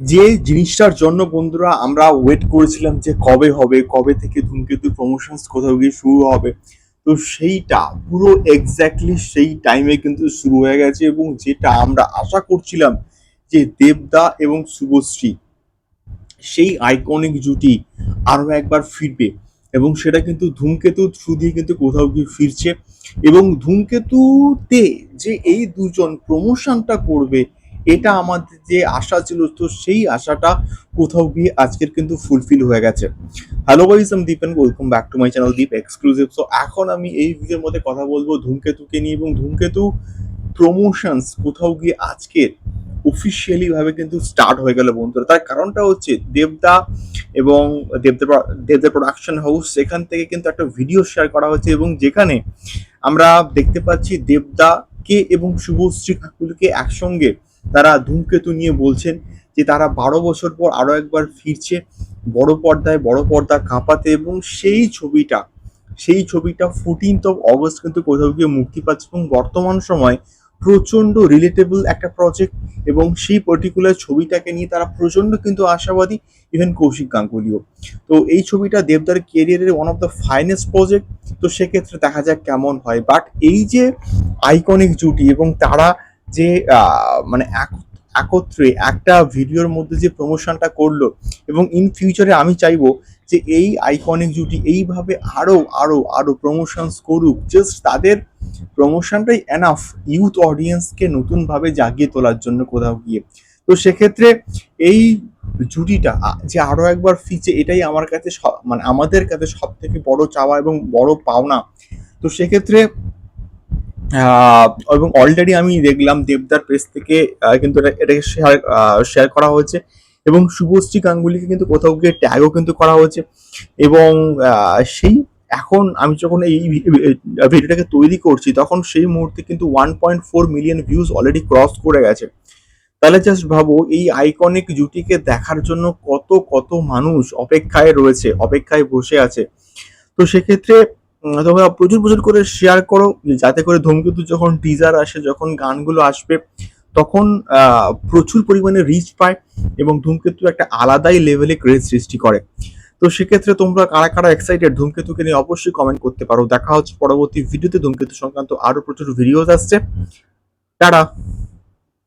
যে জিনিসটার জন্য বন্ধুরা আমরা ওয়েট করেছিলাম যে কবে হবে, কবে থেকে ধূমকেতু প্রমোশনস কোথাও গিয়ে শুরু হবে, তো সেইটা পুরো এক্স্যাক্টলি সেই টাইমে কিন্তু শুরু হয়ে গেছে এবং যেটা আমরা আশা করছিলাম যে দেবদা এবং শুভশ্রী সেই আইকনিক জুটি আরও একবার ফিরবে এবং সেটা কিন্তু ধূমকেতু থ্রু দিয়ে কিন্তু কোথাও গিয়ে ফিরছে এবং ধূমকেতুতে যে এই দুজন প্রমোশনটা করবে এটা আমাদের যে আশা ছিল, তো সেই আশাটা কোথাও গিয়ে আজকের কিন্তু ফুলফিল হয়ে গেছে। হ্যালো গাইস আমি Deep and welcome back to my channel Deep exclusive so এখন আমি এই ভিডিওর মধ্যে কথা বলব ধূমকেতুকে নিয়ে এবং ধূমকেতু প্রমোশনস কোথাও গিয়ে আজকের অফিসিয়ালি ভাবে কিন্তু স্টার্ট হয়ে গেল বন্ধুরা। তার কারণটা হচ্ছে দেবদা এবং দেবদা দেবদা প্রোডাকশন হাউস সেখান থেকে কিন্তু একটা ভিডিও শেয়ার করা হয়েছে এবং যেখানে আমরা দেখতে পাচ্ছি দেবদা কে এবং শুভশ্রী ঠাকুরকে একসঙ্গে তারা ধূমকেতু নিয়ে বলছেন যে তারা বারো বছর পর আরও একবার ফিরছে বড় পর্দায়, বড় পর্দা কাঁপাতে এবং সেই ছবিটা সেই ছবিটা ফোরটিন্থ অফ অগস্ট কিন্তু কোথাও গিয়ে মুক্তি পাচ্ছে এবং বর্তমান সময় প্রচণ্ড রিলেটেবল একটা প্রজেক্ট এবং সেই পার্টিকুলার ছবিটাকে নিয়ে তারা প্রচণ্ড কিন্তু আশাবাদী ইভেন কৌশিক গাঙ্গুলিও। তো এই ছবিটা দেবদার কেরিয়ারের one of the finest project তো সেক্ষেত্রে দেখা যাক কেমন হয়। বাট এই যে আইকনিক জুটি এবং তারা যে মানে এক- একত্রে একটা ভিডিওর মধ্যে যে প্রমোশনটা করল এবং ইন ফিউচারে আমি চাইব যে এই আইকনিক জুটি এইভাবে আরও আরও আরও প্রমোশনস করুক। জাস্ট তাদের প্রমোশনটাই এনাফ ইউথ অডিয়েন্সকে নতুনভাবে জাগিয়ে তোলার জন্য কোথাও গিয়ে। তো সেক্ষেত্রে এই জুটিটা যে আরও একবার ফিচে, এটাই আমার কাছে মানে আমাদের কাছে সব থেকে বড় চাওয়া এবং বড় পাওনা। তো সেক্ষেত্রে এবং অলরেডি আমি দেখলাম দেবদার প্রেস থেকে কিন্তু এটা, এটাকে শেয়ার শেয়ার করা হয়েছে। এবং শুভশ্রী গাঙ্গুলিকে কিন্তু কোথাও গিয়ে ট্যাগও কিন্তু করা হয়েছে। এবং সেই এখন আমি যখন এই ভিডিওটাকে তৈরি করছি, তখন সেই মুহূর্তে কিন্তু one point four million views already cross করে গেছে। তাহলে জাস্ট ভাবো, এই আইকনিক জুটিকে দেখার জন্য কত কত মানুষ অপেক্ষায় রয়েছে, অপেক্ষায় বসে আছে। তো সেক্ষেত্রে তোমরা প্রচুর প্রচুর করে শেয়ার করো, যাতে করে ধূমকেতু যখন টিজার আসে, যখন গানগুলো আসবে, তখন প্রচুর পরিমাণে রিচ পায় এবং ধূমকেতু একটা আলাদাই লেভেলে ক্রেজ সৃষ্টি করে। তো সেক্ষেত্রে তোমরা কারা কারা এক্সাইটেড ধূমকেতুকে নিয়ে অবশ্যই কমেন্ট করতে পারো। দেখা হচ্ছে পরবর্তী ভিডিওতে ধূমকেতু সংক্রান্ত আরও প্রচুর ভিডিওস আসছে। টাটা!